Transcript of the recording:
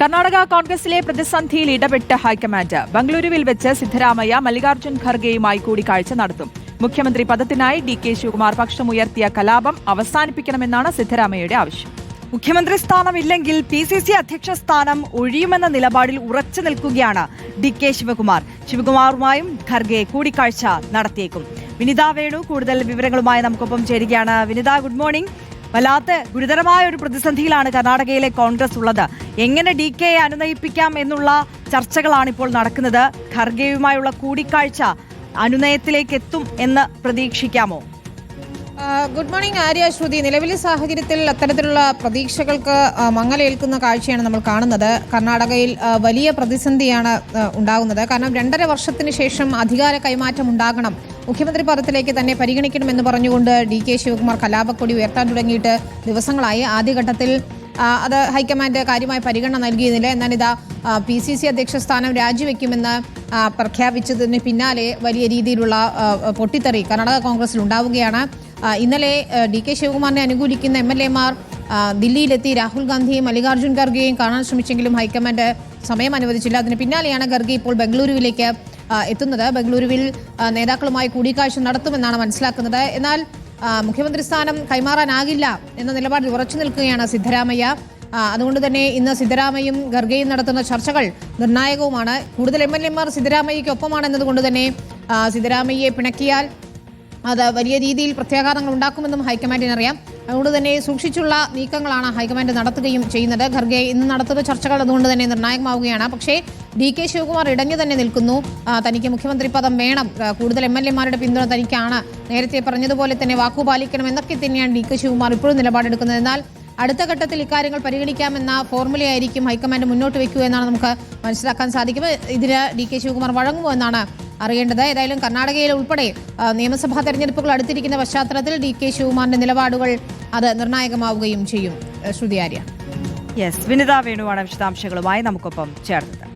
കർണാടക കോൺഗ്രസിലെ പ്രതിസന്ധിയിൽ ഇടപെട്ട ഹൈക്കമാൻഡ് ബംഗളൂരുവിൽ വെച്ച് സിദ്ധരാമയ്യ മല്ലികാർജുൻ ഖർഗെയുമായി കൂടിക്കാഴ്ച നടത്തും. മുഖ്യമന്ത്രി പദത്തിനായി ഡി കെ ശിവകുമാർ പക്ഷമുയർത്തിയ കലാപം അവസാനിപ്പിക്കണമെന്നാണ് സിദ്ധരാമയ്യയുടെ ആവശ്യം. മുഖ്യമന്ത്രി സ്ഥാനമില്ലെങ്കിൽ പി സി സി അധ്യക്ഷ സ്ഥാനം ഒഴിയുമെന്ന നിലപാടിൽ ഉറച്ചു നിൽക്കുകയാണ് ഡി കെ ശിവകുമാർ. ശിവകുമാറുമായും ഖർഗെ കൂടിക്കാഴ്ച നടത്തിയേക്കും. വിനിത വേണു കൂടുതൽ വിവരങ്ങളുമായി നമുക്കൊപ്പം ചേരുകയാണ്. Vinitha good morning. വല്ലാത്ത ഗുരുതരമായ ഒരു പ്രതിസന്ധിയിലാണ് കർണാടകയിലെ കോൺഗ്രസ് ഉള്ളത്. എങ്ങനെ ഡി കെ അനുനയിപ്പിക്കാം എന്നുള്ള ചർച്ചകളാണ് ഇപ്പോൾ നടക്കുന്നത്. ഖർഗെയുമായുള്ള കൂടിക്കാഴ്ച അനുനയത്തിലേക്ക് എത്തും എന്ന് പ്രതീക്ഷിക്കാമോ? ഗുഡ് മോർണിംഗ് ആര്യ ശ്രുതി നിലവിലെ സാഹചര്യത്തിൽ അത്തരത്തിലുള്ള പ്രതീക്ഷകൾക്ക് മങ്ങലേൽക്കുന്ന കാഴ്ചയാണ് നമ്മൾ കാണുന്നത്. കർണാടകയിൽ വലിയ പ്രതിസന്ധിയാണ് ഉണ്ടാകുന്നത്. കാരണം രണ്ടര വർഷത്തിന് ശേഷം അധികാര കൈമാറ്റം ഉണ്ടാകണം. മുഖ്യമന്ത്രി പദത്തിലേക്ക് തന്നെ പരിഗണിക്കണമെന്ന് പറഞ്ഞുകൊണ്ട് ഡി കെ ശിവകുമാർ കലാപക്കൊടി ഉയർത്താൻ തുടങ്ങിയിട്ട് ദിവസങ്ങളായി. ആദ്യഘട്ടത്തിൽ അത് ഹൈക്കമാൻഡ് കാര്യമായ പരിഗണന നൽകിയിരുന്നില്ല. എന്നാൽ ഇതാ പി സി സി അധ്യക്ഷ സ്ഥാനം രാജിവെക്കുമെന്ന് പ്രഖ്യാപിച്ചതിന് പിന്നാലെ വലിയ രീതിയിലുള്ള പൊട്ടിത്തെറി കർണാടക കോൺഗ്രസിൽ ഉണ്ടാവുകയാണ്. ഇന്നലെ ഡി കെ ശിവകുമാറിനെ അനുകൂലിക്കുന്ന എം എൽ എമാർ ദില്ലിയിലെത്തി. രാഹുൽ ഗാന്ധിയും മല്ലികാർജുൻ ഖർഗെയും കാണാൻ ശ്രമിച്ചെങ്കിലും ഹൈക്കമാൻഡ് സമയം അനുവദിച്ചില്ല. അതിന് പിന്നാലെയാണ് ഖർഗെ ഇപ്പോൾ ബംഗളൂരുവിലേക്ക് എത്തുന്നത്. ബംഗളൂരുവിൽ നേതാക്കളുമായി കൂടിക്കാഴ്ച നടത്തുമെന്നാണ് മനസ്സിലാക്കുന്നത്. എന്നാൽ മുഖ്യമന്ത്രി സ്ഥാനം കൈമാറാനാകില്ല എന്ന നിലപാടിൽ ഉറച്ചു നിൽക്കുകയാണ് സിദ്ധരാമയ്യ. അതുകൊണ്ട് തന്നെ ഇന്ന് സിദ്ധരാമയ്യും ഖർഗെയും നടത്തുന്ന ചർച്ചകൾ നിർണായകവുമാണ്. കൂടുതൽ എം എൽ എമാർ സിദ്ധരാമയ്യയ്ക്ക് ഒപ്പമാണെന്നതുകൊണ്ട് തന്നെ സിദ്ധരാമയ്യയെ പിണക്കിയാൽ അത് വലിയ രീതിയിൽ പ്രത്യാഘാതങ്ങൾ ഉണ്ടാക്കുമെന്നും ഹൈക്കമാൻഡിന് അറിയാം. അതുകൊണ്ട് തന്നെ സൂക്ഷിച്ചുള്ള നീക്കങ്ങളാണ് ഹൈക്കമാൻഡ് നടത്തുകയും ചെയ്യുന്നത്. ഖർഗെ ഇന്ന് നടത്തുന്ന ചർച്ചകൾ അതുകൊണ്ട് തന്നെ നിർണായകമാവുകയാണ്. പക്ഷേ ഡി കെ ശിവകുമാർ ഇടഞ്ഞു തന്നെ നിൽക്കുന്നു. തനിക്ക് മുഖ്യമന്ത്രി പദം വേണം. കൂടുതൽ എം എൽ എമാരുടെ പിന്തുണ തനിക്കാണ്. നേരത്തെ പറഞ്ഞതുപോലെ തന്നെ വാക്കു പാലിക്കണം എന്നൊക്കെ തന്നെയാണ് ഡി കെ ശിവകുമാർ ഇപ്പോഴും നിലപാടെടുക്കുന്നത്. എന്നാൽ അടുത്ത ഘട്ടത്തിൽ ഇക്കാര്യങ്ങൾ പരിഗണിക്കാമെന്ന ഫോർമുലയായിരിക്കും ഹൈക്കമാൻഡ് മുന്നോട്ട് വെക്കുക എന്നാണ് നമുക്ക് മനസ്സിലാക്കാൻ സാധിക്കും. ഇതിന് ഡി കെ ശിവകുമാർ വഴങ്ങുമോ എന്നാണ് അറിയേണ്ടത്. ഏതായാലും കർണാടകയിൽ ഉൾപ്പെടെ നിയമസഭാ തെരഞ്ഞെടുപ്പുകൾ അടുത്തിരിക്കുന്ന പശ്ചാത്തലത്തിൽ ഡി കെ ശിവകുമാറിന്റെ നിലപാടുകൾ അത് നിർണായകമാവുകയും ചെയ്യും. ശ്രുതി ആര്യ. യെസ് വിനിത വേണുവാണ് വിശദാംശങ്ങളുമായി നമുക്കൊപ്പം ചേർന്നത്.